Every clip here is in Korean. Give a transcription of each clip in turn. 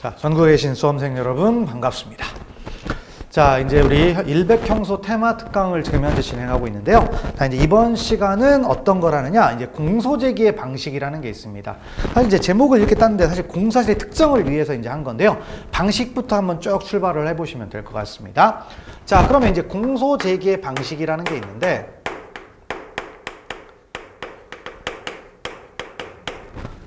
자, 전국에 계신 수험생 여러분 반갑습니다. 자, 이제 우리 일백형소 테마 특강을 지금 현재 진행하고 있는데요. 자, 이제 이번 시간은 어떤 거라느냐? 이제 공소제기의 방식이라는 게 있습니다. 사실 이제 제목을 이렇게 땄는데 사실 공사실의 특정을 위해서 이제 한 건데요. 방식부터 한번 쭉 출발을 해보시면 될 것 같습니다. 자, 그러면 이제 공소제기의 방식이라는 게 있는데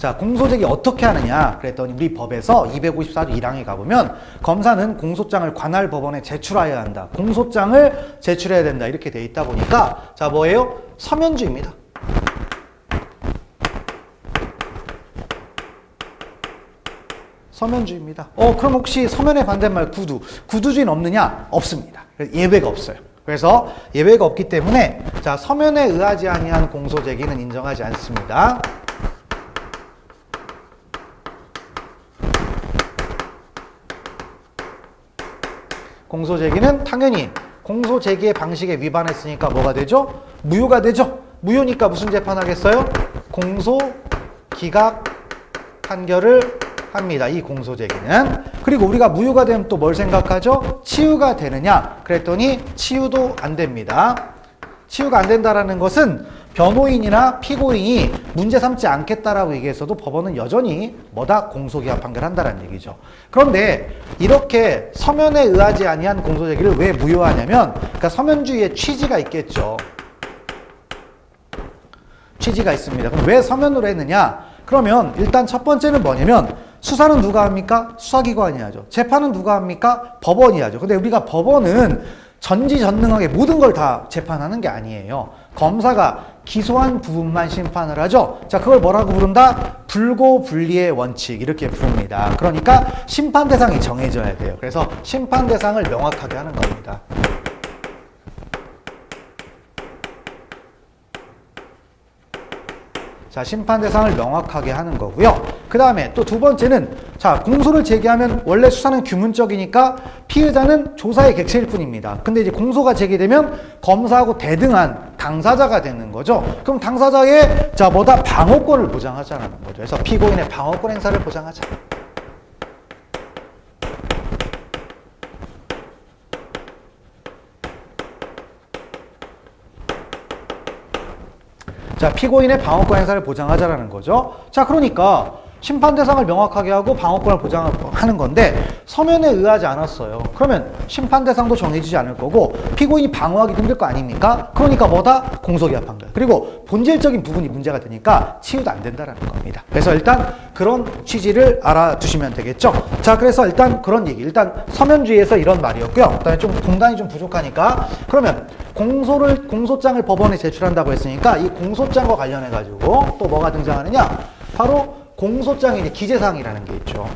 자, 공소제기 어떻게 하느냐? 그랬더니 우리 법에서 254조 1항에 가보면 검사는 공소장을 관할 법원에 제출하여야 한다. 공소장을 제출해야 된다. 이렇게 돼 있다 보니까 자, 뭐예요? 서면주입니다. 서면주입니다. 어, 그럼 혹시 서면의 반대말 구두. 구두주의는 없느냐? 없습니다. 예외가 없어요. 그래서 예외가 없기 때문에 자, 서면에 의하지 아니한 공소제기는 인정하지 않습니다. 공소 제기는 당연히 공소 제기의 방식에 위반했으니까 뭐가 되죠? 무효가 되죠. 무효니까 무슨 재판하겠어요? 공소 기각 판결을 합니다. 이 공소 제기는. 그리고 우리가 무효가 되면 또 뭘 생각하죠? 치유가 되느냐? 그랬더니 치유도 안 됩니다. 치유가 안 된다라는 것은 변호인이나 피고인이 문제 삼지 않겠다라고 얘기했어도 법원은 여전히 뭐다 공소기각 판결한다라는 얘기죠. 그런데 이렇게 서면에 의하지 아니한 공소 제기를 왜 무효하냐면 그러니까 서면주의의 취지가 있겠죠. 취지가 있습니다. 그럼 왜 서면으로 했느냐? 그러면 일단 첫 번째는 뭐냐면 수사는 누가 합니까? 수사기관이 하죠. 재판은 누가 합니까? 법원이 하죠. 근데 우리가 법원은 전지전능하게 모든 걸 다 재판하는 게 아니에요. 검사가 기소한 부분만 심판을 하죠. 자, 그걸 뭐라고 부른다? 불고불리의 원칙 이렇게 부릅니다. 그러니까 심판 대상이 정해져야 돼요. 그래서 심판 대상을 명확하게 하는 겁니다. 자, 심판 대상을 명확하게 하는 거고요. 그 다음에 또 두 번째는 자, 공소를 제기하면 원래 수사는 규문적이니까 피의자는 조사의 객체일 뿐입니다. 근데 이제 공소가 제기되면 검사하고 대등한 당사자가 되는 거죠. 그럼 당사자의 자, 뭐다 방어권을 보장하자는 거죠. 그래서 피고인의 방어권 행사를 보장하자. 자, 피고인의 방어권 행사를 보장하자라는 거죠. 자, 그러니까 심판 대상을 명확하게 하고 방어권을 보장하는 건데 서면에 의하지 않았어요. 그러면 심판 대상도 정해지지 않을 거고 피고인이 방어하기 힘들 거 아닙니까? 그러니까 뭐다? 공소기합 판결. 그리고 본질적인 부분이 문제가 되니까 치유도 안 된다라는 겁니다. 그래서 일단 그런 취지를 알아두시면 되겠죠. 자, 그래서 일단 그런 얘기. 일단 서면주의에서 이런 말이었고요. 그다음에 좀 공단이 좀 부족하니까 그러면 공소를 공소장을 법원에 제출한다고 했으니까 이 공소장과 관련해 가지고 또 뭐가 등장하느냐? 바로 공소장에 이제 기재사항이라는 게 있죠.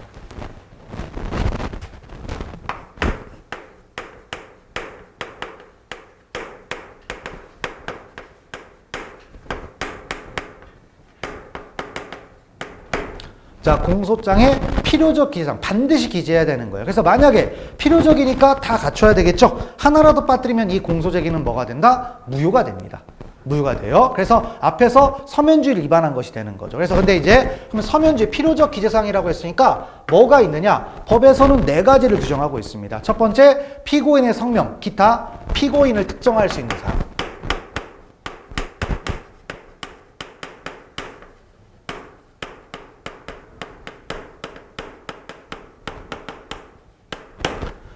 자, 공소장에 필요적 기재사항 반드시 기재해야 되는 거예요. 그래서 만약에 필요적이니까 다 갖춰야 되겠죠. 하나라도 빠뜨리면 이 공소제기는 뭐가 된다? 무효가 됩니다. 무효가 돼요. 그래서 앞에서 서면주의를 위반한 것이 되는 거죠. 그래서 근데 이제 그러면 서면주의 필요적 기재사항이라고 했으니까 뭐가 있느냐? 법에서는 네 가지를 규정하고 있습니다. 첫 번째, 피고인의 성명, 기타 피고인을 특정할 수 있는 사항.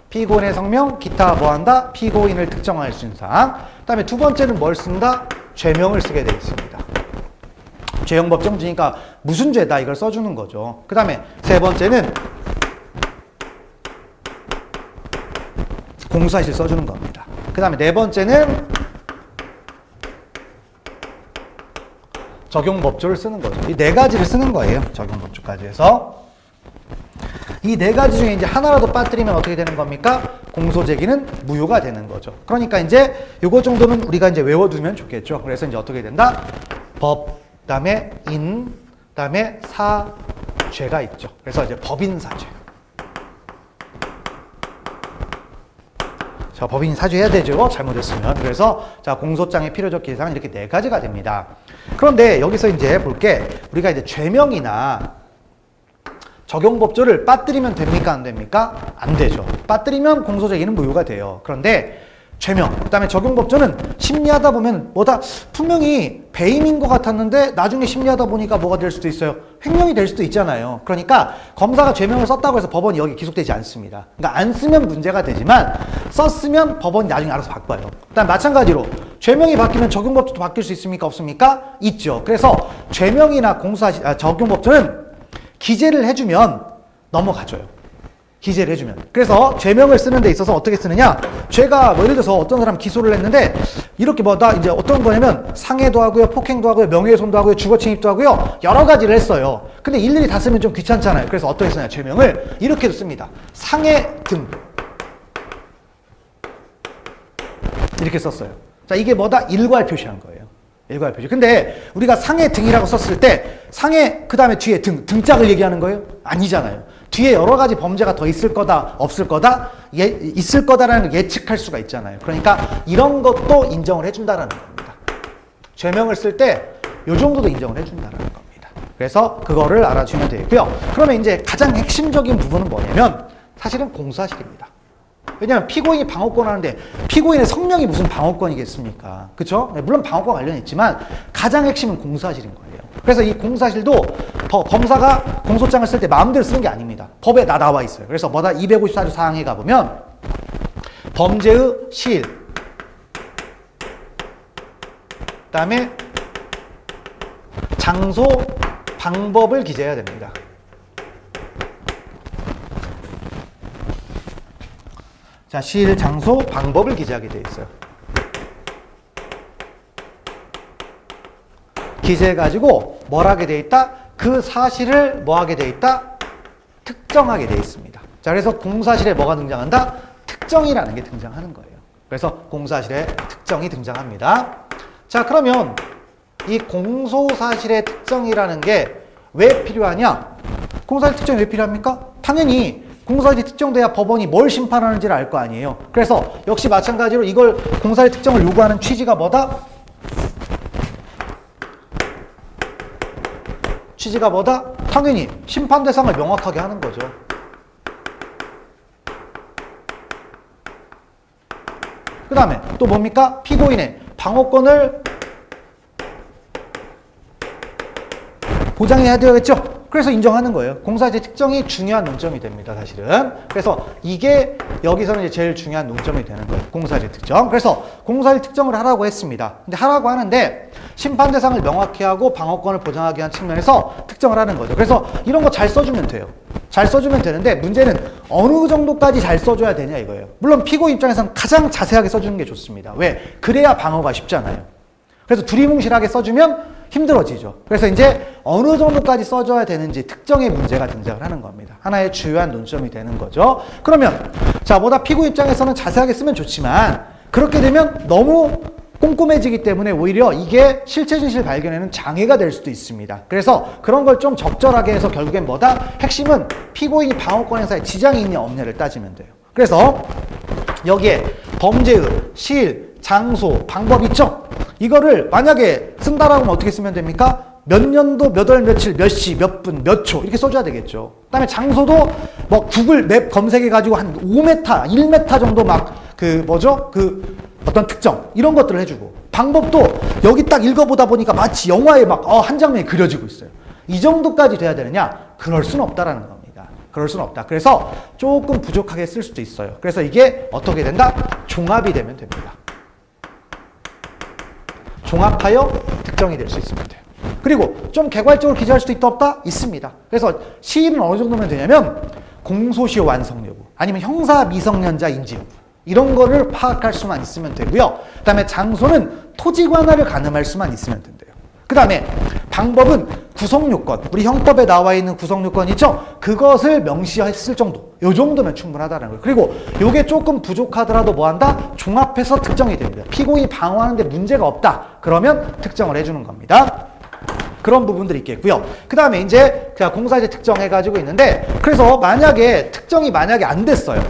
피고인의 성명, 기타 뭐한다? 피고인을 특정할 수 있는 사항. 그 다음에 두 번째는 뭘 쓴다? 죄명을 쓰게 되어 있습니다. 죄형 법정주니까 무슨 죄다 이걸 써주는 거죠. 그 다음에 세 번째는 공사실 써주는 겁니다. 그 다음에 네 번째는 적용법조를 쓰는 거죠. 이 네 가지를 쓰는 거예요. 적용법조까지 해서. 이 네 가지 중에 이제 하나라도 빠뜨리면 어떻게 되는 겁니까? 공소 제기는 무효가 되는 거죠. 그러니까 이제 요거 정도는 우리가 이제 외워두면 좋겠죠. 그래서 이제 어떻게 된다? 법, 그다음에 인, 그다음에 사 죄가 있죠. 그래서 이제 법인 사죄. 자, 법인 사죄해야 되죠. 잘못했으면. 그래서 자, 공소장의 필요적 기사는 이렇게 네 가지가 됩니다. 그런데 여기서 이제 볼게 우리가 이제 죄명이나 적용 법조를 빠뜨리면 됩니까? 안 됩니까? 안 되죠. 빠뜨리면 공소제기는 무효가 돼요. 그런데 죄명, 그 다음에 적용법조는 심리하다 보면 뭐다 분명히 배임인 것 같았는데 나중에 심리하다 보니까 뭐가 될 수도 있어요. 횡령이 될 수도 있잖아요. 그러니까 검사가 죄명을 썼다고 해서 법원이 여기 기속되지 않습니다. 그러니까 안 쓰면 문제가 되지만 썼으면 법원이 나중에 알아서 바꿔요. 그다음 마찬가지로 죄명이 바뀌면 적용법조도 바뀔 수 있습니까? 없습니까? 있죠. 그래서 죄명이나 공사 아, 적용법조는 기재를 해주면 넘어가줘요. 기재를 해주면. 그래서 죄명을 쓰는 데 있어서 어떻게 쓰느냐? 죄가 뭐 예를 들어서 어떤 사람 기소를 했는데 이렇게 뭐 나 이제 어떤 거냐면 상해도 하고요, 폭행도 하고요, 명예훼손도 하고요, 주거침입도 하고요, 여러 가지를 했어요. 근데 일일이 다 쓰면 좀 귀찮잖아요. 그래서 어떻게 쓰냐? 죄명을 이렇게도 씁니다. 상해 등. 이렇게 썼어요. 자, 이게 뭐다? 일괄 표시한 거예요. 일괄 표시. 근데 우리가 상해 등이라고 썼을 때 상해 그 다음에 뒤에 등, 등짝을 얘기하는 거예요? 아니잖아요. 뒤에 여러 가지 범죄가 더 있을 거다, 없을 거다, 예, 있을 거다라는 걸 예측할 수가 있잖아요. 그러니까 이런 것도 인정을 해준다라는 겁니다. 죄명을 쓸 때 이 정도도 인정을 해준다라는 겁니다. 그래서 그거를 알아주면 되고요. 그러면 이제 가장 핵심적인 부분은 뭐냐면 사실은 공사실입니다. 왜냐하면 피고인이 방어권 하는데 피고인의 성명이 무슨 방어권이겠습니까? 그렇죠? 물론 방어권 관련 있지만 가장 핵심은 공사실인 거예요. 그래서 이 공사실도 더 검사가 공소장을 쓸 때 마음대로 쓰는 게 아닙니다. 법에 다 나와 있어요. 그래서 뭐다 254조 사항에 가보면 범죄의 실, 그다음에 장소, 방법을 기재해야 됩니다. 자, 실, 장소, 방법을 기재하게 되어 있어요. 기재해 가지고 뭘 하게 되어 있다? 그 사실을 뭐 하게 되어 있다? 특정하게 되어 있습니다. 자, 그래서 공사실에 뭐가 등장한다? 특정이라는 게 등장하는 거예요. 그래서 공사실에 특정이 등장합니다. 자, 그러면 이 공소사실의 특정이라는 게 왜 필요하냐? 공사실 특정이 왜 필요합니까? 당연히 공사일이 특정돼야 법원이 뭘 심판하는지를 알 거 아니에요. 그래서 역시 마찬가지로 이걸 공사일 특정을 요구하는 취지가 뭐다? 취지가 뭐다? 당연히 심판 대상을 명확하게 하는 거죠. 그 다음에 또 뭡니까? 피고인의 방어권을 보장해야 되겠죠? 그래서 인정하는 거예요. 공사제 특정이 중요한 논점이 됩니다, 사실은. 그래서 이게 여기서는 이제 제일 중요한 논점이 되는 거예요. 공사제 특정. 그래서 공사제 특정을 하라고 했습니다. 근데 하라고 하는데 심판 대상을 명확히 하고 방어권을 보장하기 위한 측면에서 특정을 하는 거죠. 그래서 이런 거 잘 써주면 돼요. 잘 써주면 되는데 문제는 어느 정도까지 잘 써줘야 되냐 이거예요. 물론 피고 입장에서는 가장 자세하게 써주는 게 좋습니다. 왜? 그래야 방어가 쉽잖아요. 그래서 두리뭉실하게 써주면 힘들어지죠. 그래서 이제 어느 정도까지 써줘야 되는지 특정의 문제가 등장을 하는 겁니다. 하나의 주요한 논점이 되는 거죠. 그러면 자 뭐다 피고 입장에서는 자세하게 쓰면 좋지만 그렇게 되면 너무 꼼꼼해지기 때문에 오히려 이게 실체 진실 발견에는 장애가 될 수도 있습니다. 그래서 그런 걸 좀 적절하게 해서 결국엔 뭐다? 핵심은 피고인이 방어권 행사에 지장이 있냐 없냐를 따지면 돼요. 그래서 여기에 범죄의 실, 장소, 방법 있죠? 이거를 만약에 쓴다라고 하면 어떻게 쓰면 됩니까? 몇 년도, 몇 월, 며칠, 몇 시, 몇 분, 몇 초 이렇게 써줘야 되겠죠. 그다음에 장소도 뭐 구글 맵 검색해 가지고 한 5m, 1m 정도 막 그 뭐죠? 그 어떤 특정 이런 것들을 해주고 방법도 여기 딱 읽어보다 보니까 마치 영화에 막 어, 한 장면이 그려지고 있어요. 이 정도까지 돼야 되느냐? 그럴 수는 없다라는 겁니다. 그럴 수는 없다. 그래서 조금 부족하게 쓸 수도 있어요. 그래서 이게 어떻게 된다? 종합이 되면 됩니다. 종합하여 특정이 될수 돼요. 그리고 좀 개괄적으로 기재할 수도 있다 없다? 있습니다. 그래서 시일은 어느 정도면 되냐면 공소시효 완성 여부 아니면 형사 미성년자 인지 여부 이런 거를 파악할 수만 있으면 되고요. 그 다음에 장소는 토지 관할을 가늠할 수만 있으면 된대요. 그 다음에 방법은 구성요건, 우리 형법에 나와 있는 구성요건 있죠? 그것을 명시했을 정도. 요 정도면 충분하다는 거예요. 그리고 요게 조금 부족하더라도 뭐 한다? 종합해서 특정이 됩니다. 피고인이 방어하는데 문제가 없다. 그러면 특정을 해주는 겁니다. 그런 부분들이 있겠고요. 그 다음에 이제 공사제 특정해가지고 있는데 그래서 만약에 특정이 만약에 안 됐어요.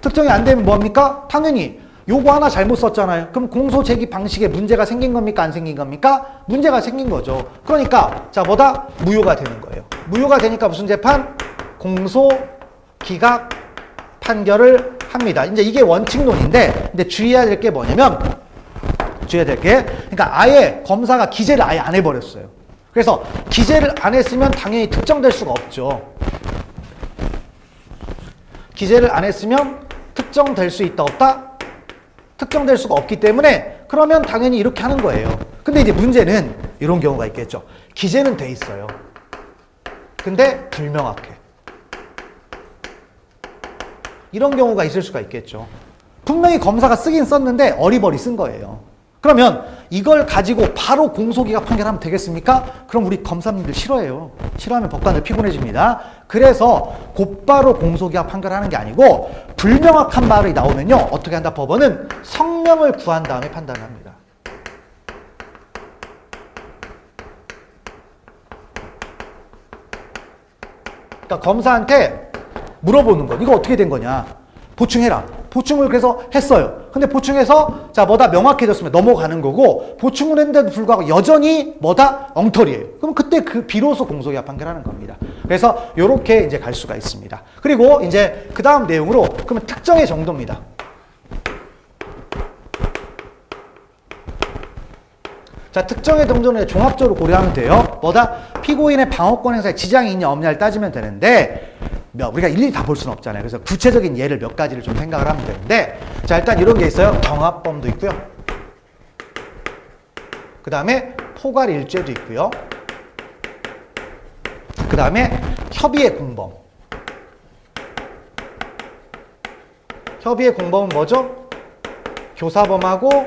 특정이 안 되면 뭡니까? 당연히 요거 하나 잘못 썼잖아요. 그럼 공소 제기 방식에 문제가 생긴 겁니까? 안 생긴 겁니까? 문제가 생긴 거죠. 그러니까 자 뭐다? 무효가 되는 거예요. 무효가 되니까 무슨 재판? 공소 기각 판결을 합니다. 이제 이게 원칙론인데 근데 주의해야 될 게 뭐냐면 주의해야 될 게 그러니까 아예 검사가 기재를 아예 안 해버렸어요. 그래서 기재를 안 했으면 당연히 특정될 수가 없죠. 기재를 안 했으면 특정될 수 있다 없다? 특정될 수가 없기 때문에 그러면 당연히 이렇게 하는 거예요. 근데 이제 문제는 이런 경우가 있겠죠. 기재는 돼 있어요. 근데 불명확해. 이런 경우가 있을 수가 있겠죠. 분명히 검사가 쓰긴 썼는데 어리버리 쓴 거예요. 그러면 이걸 가지고 바로 공소기각 판결하면 되겠습니까? 그럼 우리 검사님들 싫어해요. 싫어하면 법관들 피곤해집니다. 그래서 곧바로 공소기각 판결하는 게 아니고 불명확한 말이 나오면요. 어떻게 한다? 법원은 성명을 구한 다음에 판단을 합니다. 그러니까 검사한테 물어보는 거. 이거 어떻게 된 거냐? 보충해라. 보충을 그래서 했어요. 근데 보충해서 자 뭐다 명확해졌으면 넘어가는 거고 보충을 했는데도 불구하고 여전히 뭐다 엉터리예요. 그럼 그때 그 비로소 공소기각 판결하는 겁니다. 그래서 이렇게 이제 갈 수가 있습니다. 그리고 이제 그 다음 내용으로 그러면 특정의 정도입니다. 자, 특정의 정도는 종합적으로 고려하면 돼요. 뭐다? 피고인의 방어권 행사에 지장이 있냐 없냐를 따지면 되는데 몇- 우리가 일일이 다 볼 수는 없잖아요. 그래서 구체적인 예를 몇 가지를 좀 생각을 하면 되는데 자, 일단 이런 게 있어요. 경합범도 있고요. 그 다음에 포괄일죄도 있고요. 그 다음에 협의의 공범. 협의의 공범은 뭐죠? 교사범하고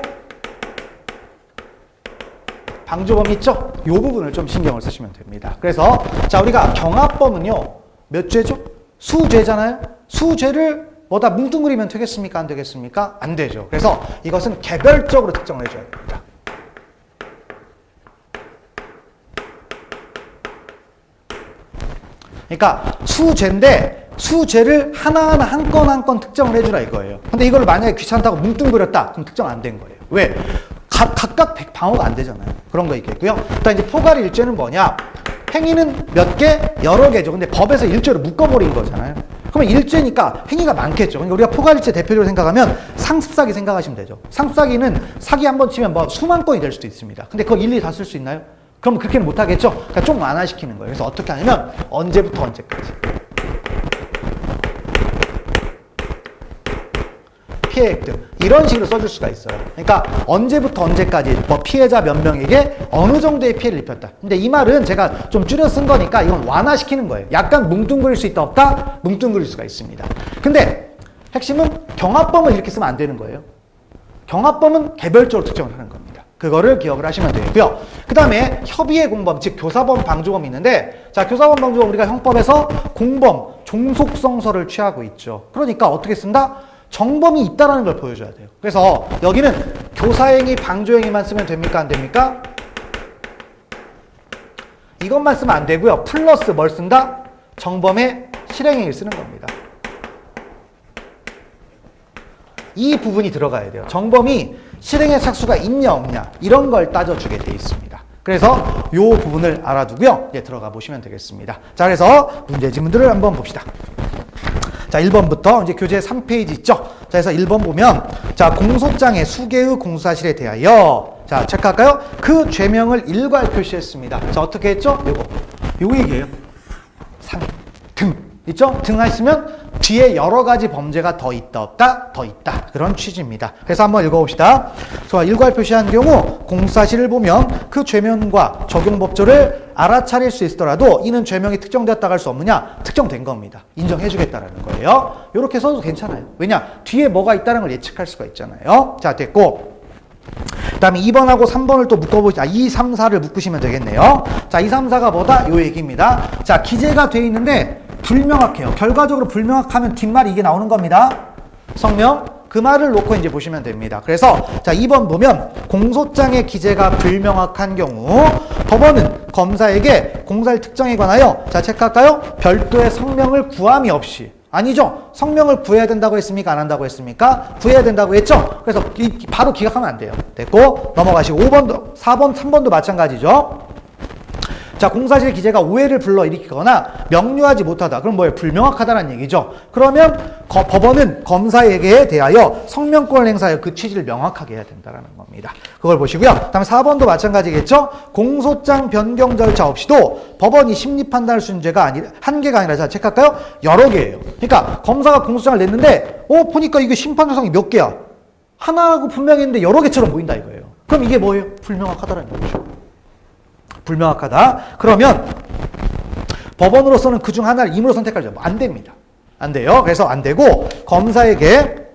방조범 있죠? 이 부분을 좀 신경을 쓰시면 됩니다. 그래서 자 우리가 경합범은요 몇 죄죠? 수죄잖아요. 수죄를 뭐다 뭉뚱그리면 되겠습니까? 안 되겠습니까? 안 되죠. 그래서 이것은 개별적으로 특정을 해줘야 됩니다. 그러니까 수죄인데 수죄를 하나하나 한 건 한 건 특정을 해주라 이거예요. 근데 이걸 만약에 귀찮다고 뭉뚱그렸다 그럼 특정 안 된 거예요. 왜? 각, 각각 백- 방어가 안 되잖아요. 그런 거 있겠고요. 일단 이제 포괄 일죄는 뭐냐? 행위는 몇 개? 여러 개죠. 근데 법에서 일죄로 묶어버린 거잖아요. 그러면 일죄니까 행위가 많겠죠. 그러니까 우리가 포괄일죄 대표적으로 생각하면 상습사기 생각하시면 되죠. 상습사기는 사기 한 번 치면 뭐 수만 건이 될 수도 있습니다. 근데 그거 일일이 다 쓸 수 있나요? 그럼 그렇게는 못하겠죠? 그러니까 좀 완화시키는 거예요. 그래서 어떻게 하냐면 언제부터 언제까지. 피해액 등 이런 식으로 써줄 수가 있어요. 그러니까 언제부터 언제까지 뭐 피해자 몇 명에게 어느 정도의 피해를 입혔다. 근데 이 말은 제가 좀 줄여 쓴 거니까 이건 완화시키는 거예요. 약간 뭉뚱그릴 수 있다 없다? 뭉뚱그릴 수가 있습니다. 근데 핵심은 경합범을 이렇게 쓰면 안 되는 거예요. 경합범은 개별적으로 특정을 하는 겁니다. 그거를 기억을 하시면 되고요. 그 다음에 협의의 공범, 즉 교사범, 방조범이 있는데 자 교사범, 방조범 우리가 형법에서 공범, 종속성서를 취하고 있죠. 그러니까 어떻게 쓴다? 정범이 있다라는 걸 보여줘야 돼요. 그래서 여기는 교사행위, 방조행위만 쓰면 됩니까? 안 됩니까? 이것만 쓰면 안 되고요. 플러스 뭘 쓴다? 정범의 실행행위를 쓰는 겁니다. 이 부분이 들어가야 돼요. 정범이 실행의 착수가 있냐 없냐 이런 걸 따져주게 돼 있습니다. 그래서 이 부분을 알아두고요. 이제 들어가 보시면 되겠습니다. 자, 그래서 문제 지문들을 한번 봅시다. 자, 1번부터 이제 교재 3페이지 있죠? 자, 그래서 1번 보면 자, 공소장의 수개의 공사실에 대하여 자, 체크할까요? 그 죄명을 일괄 표시했습니다. 자, 어떻게 했죠? 요거. 요거 얘기예요. 상, 등. 있죠? 등 했으면 뒤에 여러 가지 범죄가 더 있다 없다 더 있다 그런 취지입니다. 그래서 한번 읽어봅시다. 자, 일괄 표시한 경우 공사실을 보면 그 죄명과 적용 법조를 알아차릴 수 있더라도 이는 죄명이 특정되었다 할 수 없느냐 특정된 겁니다. 인정해주겠다라는 거예요. 이렇게 써도 괜찮아요. 왜냐 뒤에 뭐가 있다는 걸 예측할 수가 있잖아요. 자 됐고. 그 다음에 2번하고 3번을 또 묶어보자. 2, 3, 4를 묶으시면 되겠네요. 자, 2, 3, 4가 뭐다? 요 얘기입니다. 자, 기재가 돼 있는데 불명확해요. 결과적으로 불명확하면 뒷말이 이게 나오는 겁니다. 성명. 그 말을 놓고 이제 보시면 됩니다. 그래서 자, 2번 보면 공소장의 기재가 불명확한 경우 법원은 검사에게 공사일 특정에 관하여 자, 체크할까요? 별도의 성명을 구함이 없이 아니죠. 성명을 구해야 된다고 했습니까? 안 한다고 했습니까? 구해야 된다고 했죠. 그래서 이- 바로 기각하면 안 돼요. 됐고 넘어가시고 5번도 4번 3번도 마찬가지죠. 자, 공사실 기재가 오해를 불러일으키거나 명료하지 못하다. 그럼 뭐예요? 불명확하다는 얘기죠. 그러면 거- 법원은 검사에게 대하여 성명권을 행사하여 그 취지를 명확하게 해야 된다는 겁니다. 그걸 보시고요. 다음에 4번도 마찬가지겠죠? 공소장 변경 절차 없이도 법원이 심리 판단할 수 있는 죄가 아니, 한 개가 아니라 자, 체크할까요? 여러 개예요. 그러니까 검사가 공소장을 냈는데, 어, 보니까 이게 심판 대상이 몇 개야? 하나하고 분명히 있는데 여러 개처럼 보인다 이거예요. 그럼 이게 뭐예요? 불명확하다는 거죠. 불명확하다. 그러면 법원으로서는 그 중 하나를 임으로 선택하죠. 안 됩니다. 안 돼요. 그래서 안 되고 검사에게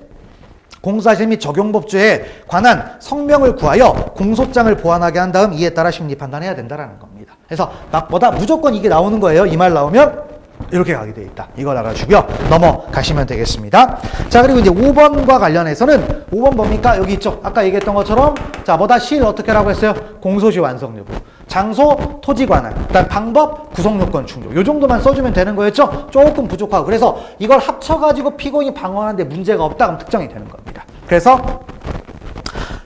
공사실 및 적용법조에 관한 성명을 구하여 공소장을 보완하게 한 다음 이에 따라 심리 판단해야 된다라는 겁니다. 그래서 막보다 무조건 이게 나오는 거예요. 이 말 나오면 이렇게 가게 돼 있다. 이걸 알아주고요. 넘어가시면 되겠습니다. 자, 그리고 이제 5번과 관련해서는 5번 뭡니까? 여기 있죠. 아까 얘기했던 것처럼 자, 뭐다 실 어떻게 라고 했어요? 공소시 완성 여부. 장소, 토지 관할, 그다음 방법, 구성 요건 충족. 요 정도만 써주면 되는 거였죠? 조금 부족하고. 그래서 이걸 합쳐가지고 피고인이 방어하는데 문제가 없다. 그럼 특정이 되는 겁니다. 그래서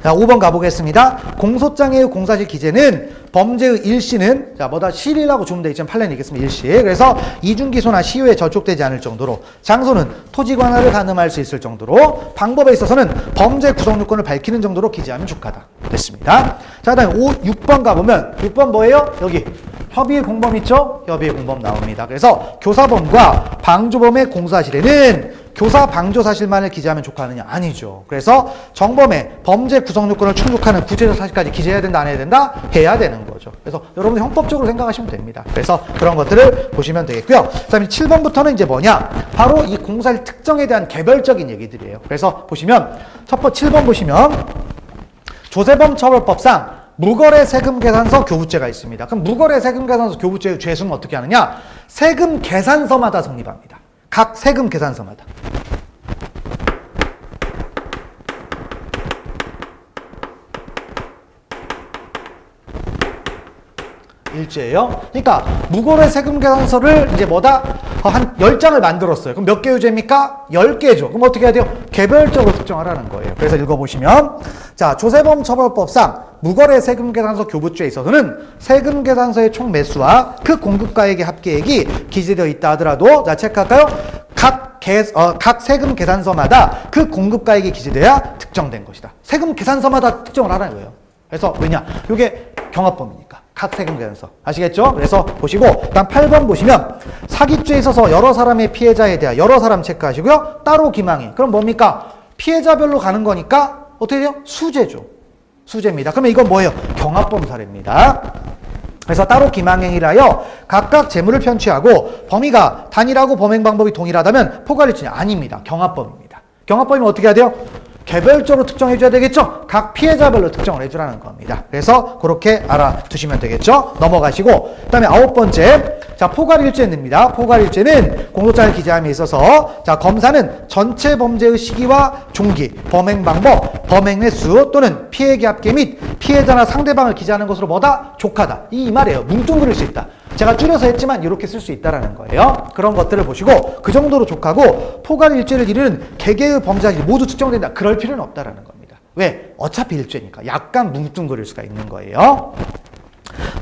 자, 5번 가보겠습니다. 공소장의 공사실 기재는 범죄의 일시는, 자, 뭐다 실이라고 주면 돼 있지만 판례는 있겠습니다. 일시. 그래서 이중기소나 시효에 저촉되지 않을 정도로, 장소는 토지 관할을 가늠할 수 있을 정도로, 방법에 있어서는 범죄 구성 요건을 밝히는 정도로 기재하면 좋하다. 됐습니다. 자, 그 다음에 5, 6번 가보면, 6번 뭐예요? 여기. 협의의 공범 있죠? 협의의 공범 나옵니다. 그래서 교사범과 방조범의 공사실에는 교사 방조 사실만을 기재하면 좋하느냐? 아니죠. 그래서 정범의 범죄 구성 요건을 충족하는 구체적 사실까지 기재해야 된다, 안 해야 된다? 해야 되는 거죠. 그래서 여러분들 형법적으로 생각하시면 됩니다. 그래서 그런 것들을 보시면 되겠고요. 그 다음에 7번부터는 이제 뭐냐? 바로 이 공사실 특정에 대한 개별적인 얘기들이에요. 그래서 보시면 첫 번째 7번 보시면 조세범 처벌법상 무거래 세금 계산서 교부죄가 있습니다. 그럼 무거래 세금 계산서 교부죄의 죄수는 어떻게 하느냐? 세금 계산서마다 성립합니다. 각 세금 계산서마다. 일제예요. 그러니까 무고래 세금 계산서를 이제 뭐다 어, 한 10장을 만들었어요. 그럼 몇 개 유죄입니까? 10개죠. 그럼 어떻게 해야 돼요? 개별적으로 특정하라는 거예요. 그래서 읽어 보시면 자, 조세범 처벌법상 무거래 세금 계산서 교부죄에 있어서는 세금 계산서의 총 매수와 그 공급가액의 합계액이 기재되어 있다 하더라도 자, 체크할까요? 각 개, 어, 각 세금 계산서마다 그 공급가액이 기재돼야 특정된 것이다. 세금 계산서마다 특정을 하라는 거예요. 그래서 왜냐? 이게 경합범이니까. 각 세금 계산서. 아시겠죠? 그래서 보시고 다음 8번 보시면 사기죄에 있어서 여러 사람의 피해자에 대한 여러 사람 체크하시고요. 따로 기망해. 그럼 뭡니까? 피해자별로 가는 거니까 어떻게 돼요? 수재죠. 수재입니다. 그러면 이건 뭐예요? 경합범 사례입니다. 그래서 따로 기망행위를 하여 각각 재물을 편취하고 범위가 단일하고 범행 방법이 동일하다면 포괄일치냐? 아닙니다. 경합범입니다. 경합범이면 어떻게 해야 돼요? 개별적으로 특정해줘야 되겠죠? 각 피해자별로 특정을 해주라는 겁니다. 그래서 그렇게 알아두시면 되겠죠? 넘어가시고, 그 다음에 아홉 번째, 자, 포괄일죄입니다. 포괄일죄는 공소장을 기재함에 있어서, 자, 검사는 전체 범죄의 시기와 종기, 범행 방법, 범행 횟수 또는 피해계 합계 및 피해자나 상대방을 기재하는 것으로 뭐다? 족하다. 이, 이 말이에요. 뭉뚱그릴 수 있다. 제가 줄여서 했지만 이렇게 쓸 수 있다라는 거예요. 그런 것들을 보시고 그 정도로 족하고 포괄 일죄를 이루는 개개의 범죄자들이 모두 특정된다. 그럴 필요는 없다라는 겁니다. 왜? 어차피 일죄니까. 약간 뭉뚱그릴 수가 있는 거예요.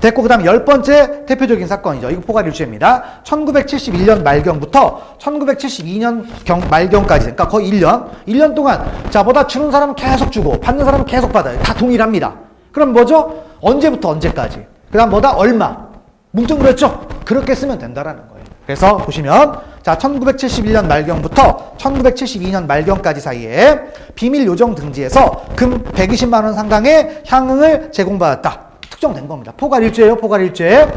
됐고 그다음 열 번째 대표적인 사건이죠. 이거 포괄 일죄입니다. 1971년 말경부터 1972년 경, 말경까지 그러니까 거의 1년 1년 동안 자 보다 주는 사람은 계속 주고 받는 사람은 계속 받아요. 다 동일합니다. 그럼 뭐죠? 언제부터 언제까지? 그다음 뭐다 얼마? 뭉뚱그렸죠? 그렇게 쓰면 된다라는 거예요. 그래서 보시면 자 1971년 말경부터 1972년 말경까지 사이에 비밀 요정 등지에서 금 120만 원 상당의 향응을 제공받았다. 특정된 겁니다. 포괄일죄예요, 포괄일죄.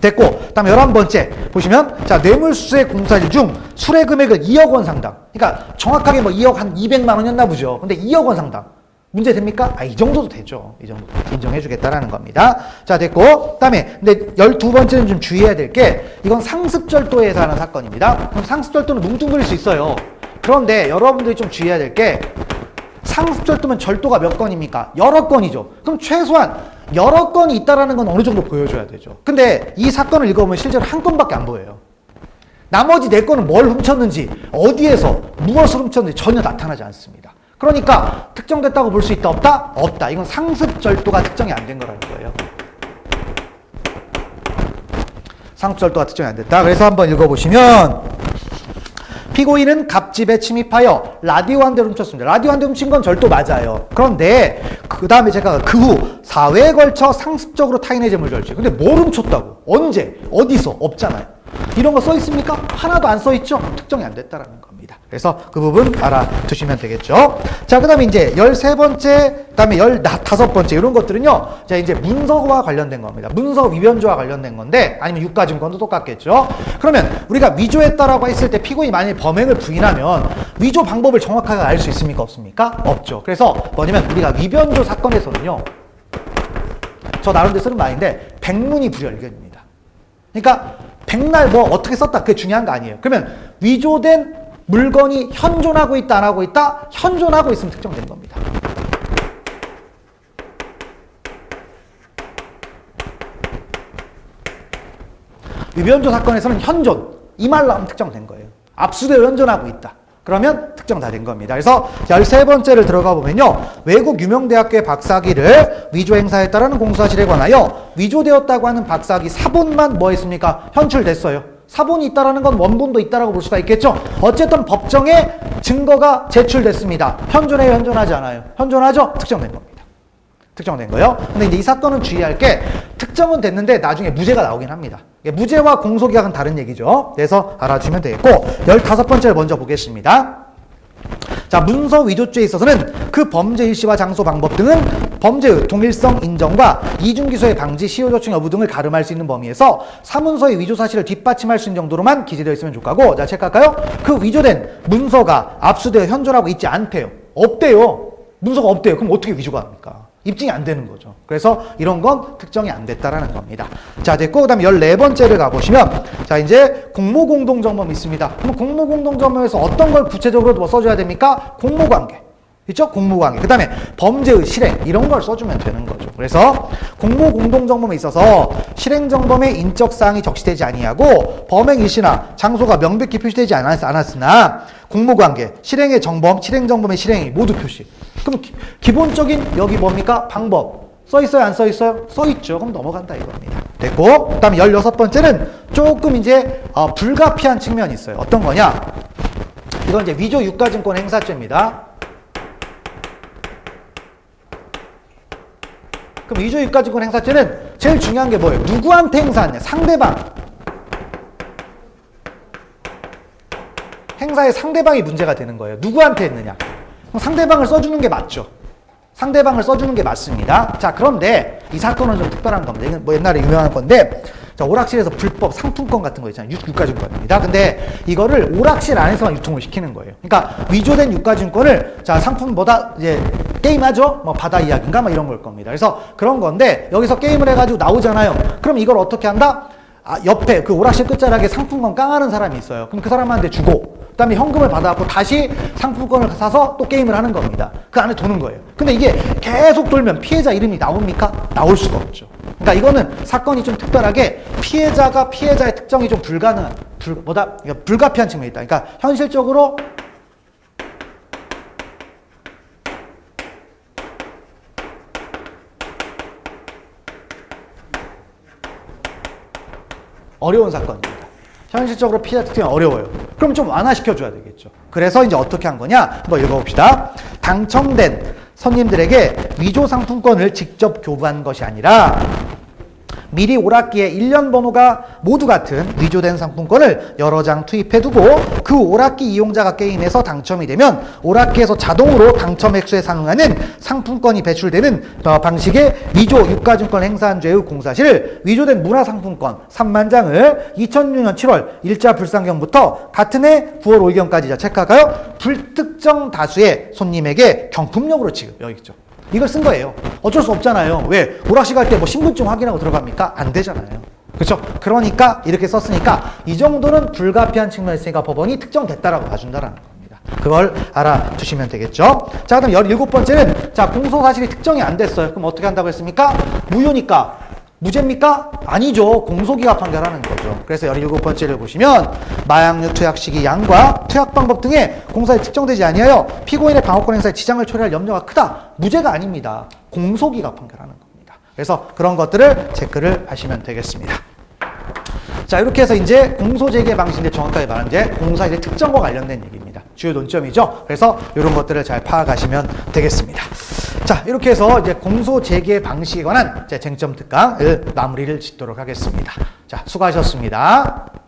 됐고, 다음 11번째 보시면 자 뇌물수수의 공사일 중 수뢰 금액을 2억 원 상당. 그러니까 정확하게 뭐 2억 한 200만 원이었나 보죠. 근데 2억 원 상당. 문제 됩니까? 아, 이 정도도 되죠. 이 정도 인정해 주겠다라는 겁니다. 자, 됐고. 그 다음에 근데 12번째는 좀 주의해야 될 게 이건 상습절도에서 하는 사건입니다. 그럼 상습절도는 뭉뚱그릴 수 있어요. 그런데 여러분들이 좀 주의해야 될 게 상습절도면 절도가 몇 건입니까? 여러 건이죠. 그럼 최소한 여러 건이 있다라는 건 어느 정도 보여줘야 되죠. 근데 이 사건을 읽어보면 실제로 한 건밖에 안 보여요. 나머지 내 거는 뭘 훔쳤는지, 어디에서, 무엇을 훔쳤는지 전혀 나타나지 않습니다. 그러니까 특정됐다고 볼 수 있다, 없다? 없다. 이건 상습 절도가 특정이 안 된 거라는 거예요. 상습 절도가 특정이 안 됐다. 그래서 한번 읽어보시면, 피고인은 갑집에 침입하여 라디오 한 대를 훔쳤습니다. 라디오 한 대 훔친 건 절도 맞아요. 그런데 그 다음에 제가 그 후 사회에 걸쳐 상습적으로 타인의 재물 절취. 근데 뭘 훔쳤다고? 언제? 어디서? 없잖아요. 이런 거 써 있습니까? 하나도 안 써 있죠? 특정이 안 됐다라는 겁니다. 그래서 그 부분 알아두시면 되겠죠. 자, 그 다음에 이제 13번째, 그 다음에 15번째, 이런 것들은요. 자, 이제 문서와 관련된 겁니다. 문서 위변조와 관련된 건데, 아니면 유가증권도 똑같겠죠. 그러면 우리가 위조했다라고 했을 때 피고인이 만약에 범행을 부인하면 위조 방법을 정확하게 알 수 있습니까? 없습니까? 없죠. 그래서 뭐냐면 우리가 위변조 사건에서는요. 저 나름대로 쓰는 말인데, 백문이 불여일견입니다. 그러니까 백날 뭐 어떻게 썼다 그게 중요한 거 아니에요. 그러면 위조된 물건이 현존하고 있다 안 하고 있다 현존하고 있으면 특정된 겁니다. 위변조 사건에서는 현존 이 말 나오면 특정된 거예요. 압수되어 현존하고 있다. 그러면 특정 다 된 겁니다. 그래서 13번째를 들어가 보면요. 외국 유명 대학교의 박사기를 위조 행사했다라는 공사실에 관하여 위조되었다고 하는 박사기 사본만 뭐 했습니까? 현출됐어요. 사본이 있다라는 건 원본도 있다라고 볼 수가 있겠죠. 어쨌든 법정에 증거가 제출됐습니다. 현존해요, 현존하지 않아요? 현존하죠? 특정된 겁니다. 특정된 거요. 근데 이제 이 사건은 주의할 게 특정은 됐는데 나중에 무죄가 나오긴 합니다. 무죄와 공소기각은 다른 얘기죠. 그래서 알아주시면 되겠고 15번째를 먼저 보겠습니다. 자, 문서 위조죄에 있어서는 그 범죄 일시와 장소 방법 등은 범죄의 동일성 인정과 이중기소의 방지, 시효 조청 여부 등을 가름할 수 있는 범위에서 사문서의 위조 사실을 뒷받침할 수 있는 정도로만 기재되어 있으면 좋겠고, 자, 체크할까요? 그 위조된 문서가 압수되어 현존하고 있지 않대요. 없대요. 문서가 없대요. 그럼 어떻게 위조가 합니까? 입증이 안 되는 거죠. 그래서 이런 건 특정이 안 됐다라는 겁니다. 자, 됐고, 그 다음 14번째를 가보시면, 자, 이제 공모공동정범이 있습니다. 그럼 공모공동정범에서 어떤 걸 구체적으로 뭐 써줘야 됩니까? 공모관계. 있죠? 공모관계. 그 다음에 범죄의 실행. 이런 걸 써주면 되는 거죠. 그래서 공모공동 정범에 있어서 실행 정범의 인적 사항이 적시되지 아니하고 범행 일시나 장소가 명백히 표시되지 않았, 않았으나 공모관계, 실행의 정범, 실행 정범의 실행이 모두 표시. 그럼 기, 본적인 여기 뭡니까? 방법. 써 있어요? 안 써 있어요? 써 있죠. 그럼 넘어간다 이겁니다. 됐고, 그 다음에 16번째는 조금 이제 어, 불가피한 측면이 있어요. 어떤 거냐? 이건 이제 위조 유가증권 행사죄입니다. 그럼 위조 유가증권 행사죄는 제일 중요한 게 뭐예요? 누구한테 행사하냐? 상대방. 행사의 상대방이 문제가 되는 거예요. 누구한테 했느냐? 그럼 상대방을 써주는 게 맞죠. 상대방을 써주는 게 맞습니다. 자, 그런데 이 사건은 좀 특별한 겁니다. 이건 뭐 옛날에 유명한 건데, 자, 오락실에서 불법 상품권 같은 거 있잖아요. 유, 유가증권입니다. 근데 이거를 오락실 안에서만 유통을 시키는 거예요. 그러니까 위조된 유가증권을 자, 상품보다 이제 게임하죠? 뭐 바다 이야기인가? 뭐 이런 걸 겁니다. 그래서 그런 건데 여기서 게임을 해가지고 나오잖아요. 그럼 이걸 어떻게 한다? 아, 옆에 그 오락실 끝자락에 상품권 깡하는 사람이 있어요. 그럼 그 사람한테 주고 그 다음에 현금을 받아갖고 다시 상품권을 사서 또 게임을 하는 겁니다. 그 안에 도는 거예요. 근데 이게 계속 돌면 피해자 이름이 나옵니까? 나올 수가 없죠. 그러니까 이거는 사건이 좀 특별하게 피해자가 피해자의 특정이 좀 불가능한, 불, 뭐다? 그러니까 불가피한 측면이 있다. 그러니까 현실적으로 어려운 사건입니다. 현실적으로 피해자 특징이 어려워요. 그럼 좀 완화시켜줘야 되겠죠. 그래서 이제 어떻게 한 거냐? 한번 읽어봅시다. 당첨된 손님들에게 위조 상품권을 직접 교부한 것이 아니라 미리 오락기에 일련 번호가 모두 같은 위조된 상품권을 여러 장 투입해두고 그 오락기 이용자가 게임에서 당첨이 되면 오락기에서 자동으로 당첨 액수에 상응하는 상품권이 배출되는 어, 방식의 위조 유가증권 행사한 죄의 공사실 위조된 문화상품권 3만 장을 2006년 7월 일자 불상경부터 같은 해 9월 5일경까지 체크할까요? 불특정 다수의 손님에게 경품용으로 지급 여기 있죠. 이걸 쓴 거예요. 어쩔 수 없잖아요. 왜? 오락실 갈 때 뭐 신분증 확인하고 들어갑니까? 안 되잖아요. 그렇죠? 그러니까 이렇게 썼으니까 이 정도는 불가피한 측면이 있으니까 법원이 특정됐다라고 봐준다라는 겁니다. 그걸 알아두시면 되겠죠. 자, 그다음 17번째는 자, 공소 사실이 특정이 안 됐어요. 그럼 어떻게 한다고 했습니까? 무효니까 무죄입니까? 아니죠. 공소기각 판결하는 거죠. 그래서 17번째를 보시면 마약류 투약 시기 양과 투약 방법 등의 공사에 특정되지 아니하여 피고인의 방어권 행사에 지장을 초래할 염려가 크다. 무죄가 아닙니다. 공소기각 판결하는 겁니다. 그래서 그런 것들을 체크를 하시면 되겠습니다. 자, 이렇게 해서 이제 공소 재개 방식인데 정확하게 말하면 이제 공사 이제 특정과 관련된 얘기입니다. 주요 논점이죠. 그래서 이런 것들을 잘 파악하시면 되겠습니다. 자, 이렇게 해서 이제 공소 재개 방식에 관한 이제 쟁점 특강을 마무리를 짓도록 하겠습니다. 자, 수고하셨습니다.